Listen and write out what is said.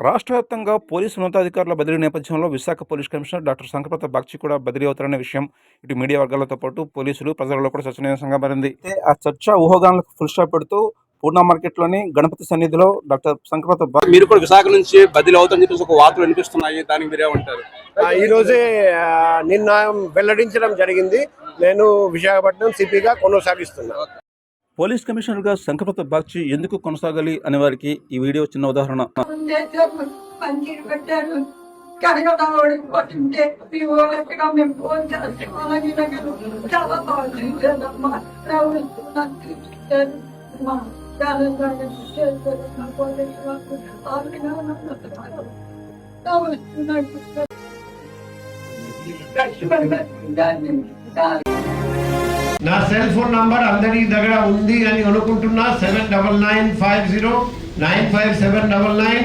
రాష్ట్ర వ్యాప్తంగా పోలీసు ఉన్నతాధికారుల బదిలీ నేపథ్యంలో Visakha police commissioner doctor Shankhabrata Bagchi కూడా బదిలీ అవుతారనే విషయం ఇటు మీడియా వర్గాలతో పాటు పోలీసులు ప్రజలలో కూడా చర్చనీయాంశంగా మారింది. అయితే ఆ చర్చ ఊహాగానాలకు ఫుల్ స్టాప్ పెడుతూ పూర్ణ మార్కెట్లోని గణపతి సన్నిధిలో డాక్టర్ శంకరప్రత బా మీరు కూడా విశాఖ నుంచి బదిలీ అవుతుందని చెప్పేసి ఒక వార్తలు వినిపిస్తున్నాయి దానికి మీరేమంటారు ఈ రోజే నిన్న వెల్లడించడం జరిగింది. నేను విశాఖపట్నం సిపిగా కొనసాగిస్తున్నా. పోలీస్ కమిషనర్గా శంకరప్రత బాగ్చి ఎందుకు కొనసాగాలి అనే వారికి ఈ వీడియో చిన్న ఉదాహరణ. చేశారు. నా సెల్ ఫోన్ నంబర్ అందరి దగ్గర ఉంది అని అనుకుంటున్నా seven double nine five zero nine five seven double nine